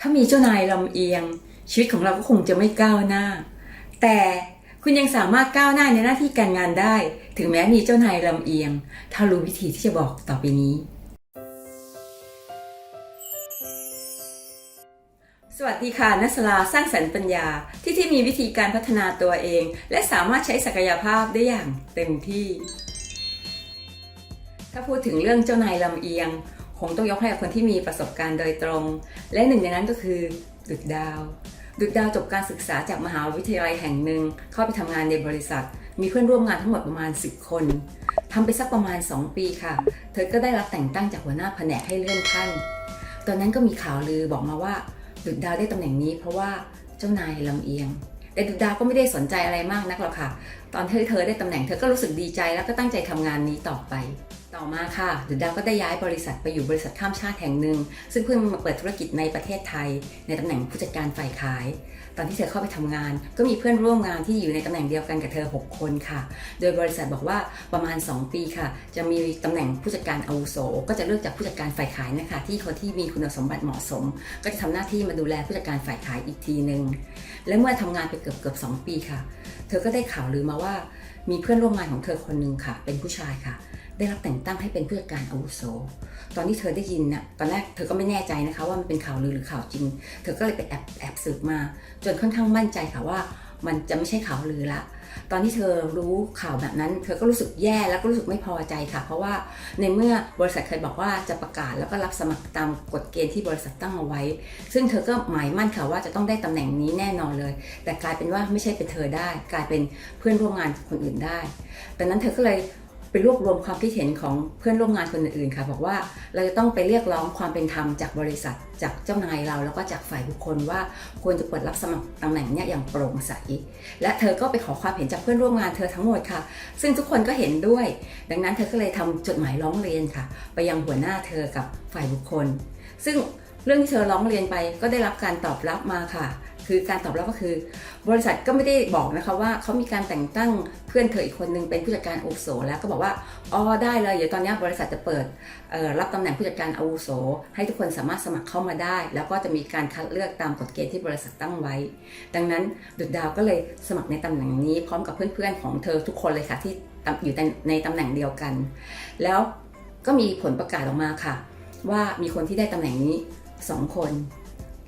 ถ้ามีเจ้านายลำเอียง ชีวิตของเราก็คงจะไม่ก้าวหน้า แต่คุณยังสามารถก้าวหน้าในหน้าที่การงานได้ ถึงแม้มีเจ้านายลำเอียง ถ้ารู้วิธีที่จะบอกต่อไปนี้ สวัสดีค่ะนัสลาสร้างสรรค์ปัญญาที่ที่มีวิธีการพัฒนาตัวเอง และสามารถใช้ศักยภาพได้อย่างเต็มที่ ถ้าพูดถึงเรื่องเจ้านายลำเอียง คงต้องยกให้กับคนที่มีประสบการณ์โดยตรง และหนึ่งในนั้นก็คือดุดดาวดุดดาวจบการศึกษาจากมหาวิทยาลัยแห่งหนึ่ง เข้าไปทำงานในบริษัท มีเพื่อนร่วมงานทั้งหมดประมาณ 10 คนทำไปสักประมาณ 2 ปีค่ะ เธอก็ได้รับแต่งตั้งจากหัวหน้าแผนกให้เลื่อนขั้น ตอนนั้นก็มีข่าวลือบอกมาว่าดุดดาวได้ตำแหน่งนี้ เพราะว่าเจ้านายลำเอียง แต่ดุดดาวก็ไม่ได้สนใจอะไรมากนักหรอกค่ะ ตอนที่เธอได้ตำแหน่งเธอก็รู้สึกดีใจแล้วก็ตั้งใจทำงานนี้ต่อไป ต่อมาค่ะดุดดาวก็ได้ย้ายบริษัทไปอยู่บริษัทข้ามชาติแห่งหนึ่ง ซึ่งเพิ่งมาเปิดธุรกิจในประเทศไทย ในตำแหน่งผู้จัดการฝ่ายขาย ตอนที่เธอเข้าไปทำงาน ก็มีเพื่อนร่วมงานที่อยู่ในตำแหน่งเดียวกันกับเธอ 6 คนค่ะ โดยบริษัทบอกว่าประมาณ 2 ปีค่ะ จะมีตำแหน่งผู้จัดการอาวุโส ก็จะเลือกจากผู้จัดการฝ่ายขายนะคะที่คนที่มีคุณสมบัติเหมาะสม ก็จะทำหน้าที่มาดูแลผู้จัดการฝ่ายขายอีกทีหนึ่งและเมื่อทำงานไปเกือบเกือบสองปีค่ะ เธอก็ได้ข่าวลือมาว่ามีเพื่อนร่วมงานของเธอคนหนึ่งค่ะ เป็นผู้ชายค่ะ ได้รับแต่งตั้งให้เป็นผู้จัดการอาวุโส ตอนที่เธอได้ยินน่ะตอนแรกเธอก็ไม่แน่ใจนะคะว่ามันเป็นข่าวลือหรือข่าวจริง เธอก็เลยไปแอบแอบสืบมา จนค่อนข้างมั่นใจค่ะว่า มันจะไม่ใช่ข่าวลือละตอนที่เธอรู้ข่าวแบบนั้น เธอก็รู้สึกแย่แล้วก็รู้สึกไม่พอใจค่ะ เพราะว่าในเมื่อบริษัทเคยบอกว่าจะประกาศแล้วก็รับสมัครตามกฎเกณฑ์ที่บริษัทตั้งเอาไว้ ซึ่งเธอก็หมายมั่นค่ะว่าจะต้องได้ตำแหน่งนี้แน่นอนเลย แต่กลายเป็นว่าไม่ใช่เป็นเธอได้ กลายเป็นเพื่อนร่วมงานคนอื่นได้ดังนั้นเธอก็เลย ไปรวบรวมความคิดเห็นของเพื่อนร่วมงานคนอื่นๆค่ะ บอกว่าเราจะต้องไปเรียกร้องความเป็นธรรมจากบริษัท จากเจ้านายเราแล้วก็จากฝ่ายบุคคลว่าควรจะเปิดรับสมัครตำแหน่งเนี้ยอย่างโปร่งใส และเธอก็ไปขอความเห็นจากเพื่อนร่วมงานเธอทั้งหมดค่ะ ซึ่งทุกคนก็เห็นด้วย ดังนั้นเธอก็เลยทำจดหมายร้องเรียนค่ะ ไปยังหัวหน้าเธอกับฝ่ายบุคคล ซึ่งเรื่องที่เธอร้องเรียนไปก็ได้รับการตอบรับมาค่ะ คือการตอบรับก็คือ บริษัทก็ไม่ได้บอกนะคะว่าเขามีการแต่งตั้งเพื่อนเธออีกคนนึงเป็นผู้จัดการอาวุโส แล้วก็บอกว่าอ๋อได้เลยเดี๋ยวตอนนี้บริษัทจะเปิดรับตำแหน่งผู้จัดการอาวุโส ให้ทุกคนสามารถสมัครเข้ามาได้ แล้วก็จะมีการคัดเลือกตามกฎเกณฑ์ที่บริษัทตั้งไว้ ดังนั้นดุดดาวก็เลยสมัครในตำแหน่งนี้พร้อมกับเพื่อนๆของเธอทุกคนเลยค่ะที่อยู่ในตำแหน่งเดียวกัน แล้วก็มีผลประกาศออกมาค่ะ ว่ามีคนที่ได้ตำแหน่งนี้สองคน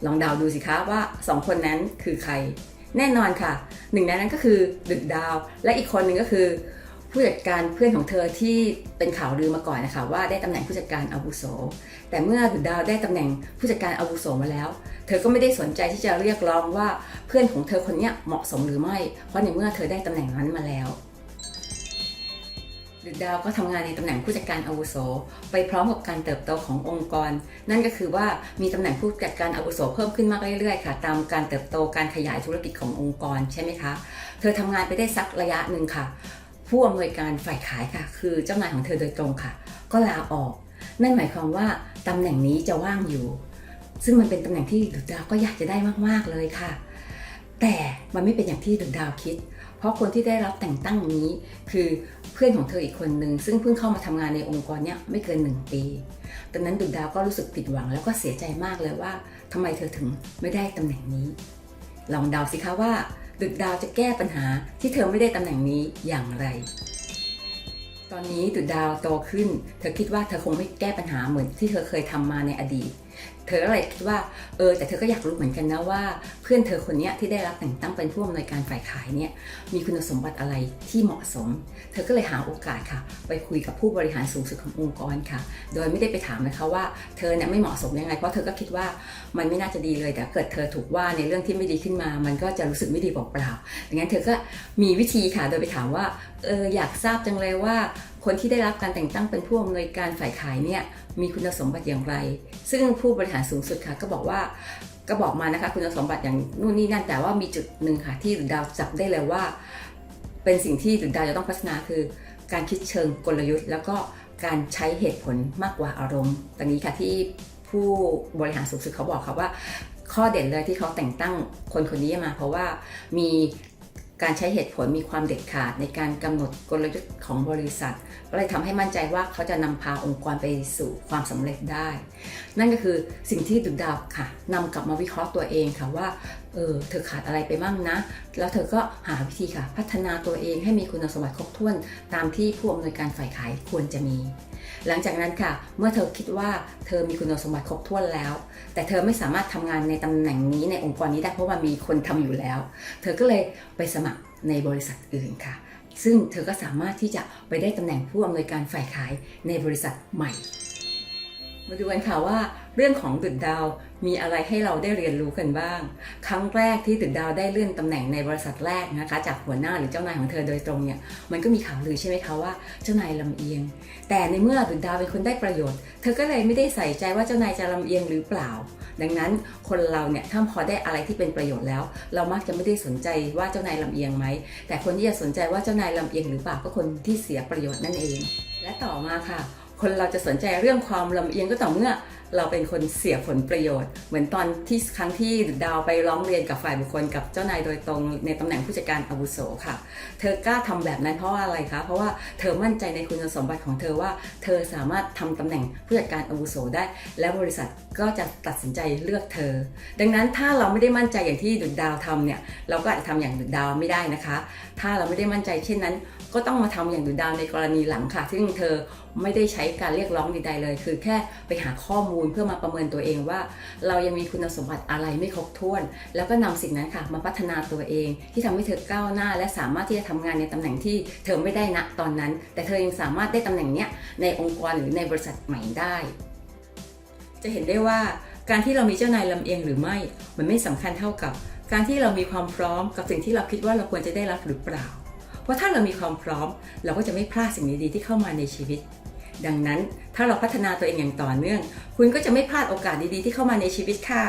ลองเดาดูสิคะว่าสองคนนั้นคือใคร แน่นอนค่ะ หนึ่งในนั้นก็คือดึกดาว และอีกคนหนึ่งก็คือ ผู้จัดการเพื่อนของเธอที่เป็นข่าวลือมาก่อนนะคะว่าได้ตำแหน่งผู้จัดการอาวุโส แต่เมื่อดึกดาวได้ตำแหน่งผู้จัดการอาวุโสมาแล้ว เธอก็ไม่ได้สนใจที่จะเรียกร้องว่าเพื่อนของเธอคนนี้เหมาะสมหรือไม่ เพราะในเมื่อเธอได้ตำแหน่งนั้นมาแล้ว ดึกดาวก็ทำงานในตำแหน่งผู้จัดการอาวุโส ไปพร้อมกับการเติบโตขององค์กร นั่นก็คือว่ามีตำแหน่งผู้จัดการอาวุโสเพิ่มขึ้นมากเรื่อยๆค่ะ ตามการเติบโตการขยายธุรกิจขององค์กรใช่ไหมคะ เธอทำงานไปได้สักระยะหนึ่งค่ะ ผู้อำนวยการฝ่ายขายค่ะ คือเจ้านายของเธอโดยตรงค่ะ ก็ลาออก นั่นหมายความว่าตำแหน่งนี้จะว่างอยู่ ซึ่งมันเป็นตำแหน่งที่ดุดดาวก็อยากจะได้มากๆเลยค่ะ แต่มันไม่เป็นอย่างที่ดุดดาวคิด เพราะคนที่ได้รับแต่งตั้งนี้คือเพื่อนของเธออีกคนหนึ่งซึ่งเพิ่งเข้ามาทำงานในองค์กรเนี้ยไม่เกินหนึ่งปีดังนั้นดุดดาวก็รู้สึกผิดหวังแล้วก็เสียใจมากเลยว่าทำไมเธอถึงไม่ได้ตำแหน่งนี้ ลองเดาสิคะว่า ดุดดาวจะแก้ปัญหาที่เธอไม่ได้ตำแหน่งนี้อย่างไร ตอนนี้ดุดดาวโตขึ้น เธอคิดว่าเธอคงไม่แก้ปัญหาเหมือนที่เธอเคยทำมาในอดีต เธอก็เลยคิดว่าเออแต่เธอก็อยากรู้เหมือนกันนะว่า เพื่อนเธอคนนี้ที่ได้รับแต่งตั้งเป็นผู้อำนวยการฝ่ายขายเนี่ยมีคุณสมบัติอะไรที่เหมาะสม เธอก็เลยหาโอกาสค่ะ ไปคุยกับผู้บริหารสูงสุดขององค์กรค่ะ โดยไม่ได้ไปถามนะคะว่าเธอเนี่ยไม่เหมาะสมยังไงเพราะเธอก็คิดว่ามันไม่น่าจะดีเลยแต่เกิดเธอถูกว่าในเรื่องที่ไม่ดีขึ้นมา มันก็จะรู้สึกไม่ดีเปล่าๆดังนั้นเธอก็มีวิธีค่ะโดยไปถามว่าเอออยากทราบจังเลยว่า คนที่ได้รับการแต่งตั้งเป็นผู้อำนวยการฝ่ายขายเนี่ยมีคุณสมบัติอย่างไร ซึ่งผู้บริหารสูงสุดค่ะก็บอกว่าก็บอกมานะคะคุณสมบัติอย่างนู่นนี่นั่นแต่ว่ามีจุดหนึ่งค่ะที่ดาวจับได้เลยว่า เป็นสิ่งที่ดาวจะต้องพัฒนาคือ การคิดเชิงกลยุทธ์ แล้วก็การใช้เหตุผลมากกว่าอารมณ์ตรงนี้ค่ะที่ผู้บริหารสูงสุดเขาบอกค่ะว่า ข้อเด่นเลยที่เขาแต่งตั้งคนคนนี้มา เพราะว่ามี การใช้เหตุผลมีความเด็ดขาดในการกำหนดกลยุทธ์ของบริษัท ก็เลยทำให้มั่นใจว่าเขาจะนำพาองค์กรไปสู่ความสำเร็จได้ นั่นก็คือสิ่งที่ดุดดาวค่ะนำกลับมาวิเคราะห์ตัวเองค่ะว่าเออเธอขาดอะไรไปบ้างนะ แล้วเธอก็หาวิธีค่ะ พัฒนาตัวเองให้มีคุณสมบัติครบถ้วน ตามที่ผู้อำนวยการฝ่ายขายควรจะมี หลังจากนั้นค่ะ เมื่อเธอคิดว่าเธอมีคุณสมบัติครบถ้วนแล้ว แต่เธอไม่สามารถทำงานในตำแหน่งนี้ในองค์กรนี้ได้เพราะว่ามีคนทำอยู่แล้ว เธอก็เลยไปสมัครในบริษัทอื่นค่ะ ซึ่งเธอก็สามารถที่จะไปได้ตำแหน่งผู้อำนวยการฝ่ายขายในบริษัทใหม่ มาดูกันค่ะว่าเรื่องของดุดดาวมีอะไรให้เราได้เรียนรู้กันบ้าง ครั้งแรกที่ดุดดาวได้เลื่อนตำแหน่งในบริษัทแรกนะคะ จากหัวหน้าหรือเจ้านายของเธอโดยตรงเนี่ยมันก็มีข่าวลือใช่ไหมคะว่าเจ้านายลำเอียง แต่ในเมื่อดุดดาวเป็นคนได้ประโยชน์ เธอก็เลยไม่ได้ใส่ใจว่าเจ้านายจะลำเอียงหรือเปล่า ดังนั้นคนเราเนี่ยถ้าพอได้อะไรที่เป็นประโยชน์แล้ว เรามักจะไม่ได้สนใจว่าเจ้านายลำเอียงไหมแต่คนที่จะสนใจว่าเจ้านายลำเอียงหรือเปล่าก็คนที่เสียประโยชน์นั่นเอง และต่อมาค่ะ คนเราจะสนใจเรื่องความลำเอียงก็ต่อเมื่อ เราเป็นคนเสียผลประโยชน์ เหมือนตอนที่ครั้งที่ดาวไปร้องเรียนกับฝ่ายบุคคลกับเจ้านายโดยตรงในตำแหน่งผู้จัดการอาวุโสค่ะ เธอกล้าทำแบบนั้นเพราะว่าอะไรคะ เพราะว่าเธอมั่นใจในคุณสมบัติของเธอว่า เธอสามารถทำตำแหน่งผู้จัดการอาวุโสได้ และบริษัทก็จะตัดสินใจเลือกเธอ ดังนั้นถ้าเราไม่ได้มั่นใจอย่างที่ดุดดาวทำเนี่ยเราก็อาจจะทำอย่างดุดดาวไม่ได้นะคะ ถ้าเราไม่ได้มั่นใจเช่นนั้น ก็ต้องมาทำอย่างดุดดาวในกรณีหลังค่ะ ซึ่งเธอไม่ได้ใช้การเรียกร้องใดๆเลย คือแค่ไปหาข้อมูลเพื่อมาประเมินตัวเองว่า เรายังมีคุณสมบัติอะไรไม่ครบถ้วน แล้วก็นำสิ่งนั้นค่ะมาพัฒนาตัวเอง ที่ทำให้เธอก้าวหน้า และสามารถที่จะทำงานในตำแหน่งที่เธอไม่ได้ณตอนนั้น แต่เธอยังสามารถได้ตำแหน่งเนี้ยในองค์กรหรือในบริษัทใหม่ได้ จะเห็นได้ว่าการที่เรามีเจ้านายลำเอียงหรือไม่ มันไม่สำคัญเท่ากับ การที่เรามีความพร้อมกับสิ่งที่เราคิดว่าเราควรจะได้รับหรือเปล่า เพราะถ้าเรามีความพร้อม เราก็จะไม่พลาดสิ่งดีๆที่เข้ามาในชีวิต ดังนั้นถ้าเราพัฒนาตัวเองอย่างต่อเนื่อง คุณก็จะไม่พลาดโอกาสดีๆ ที่เข้ามาในชีวิตค่ะ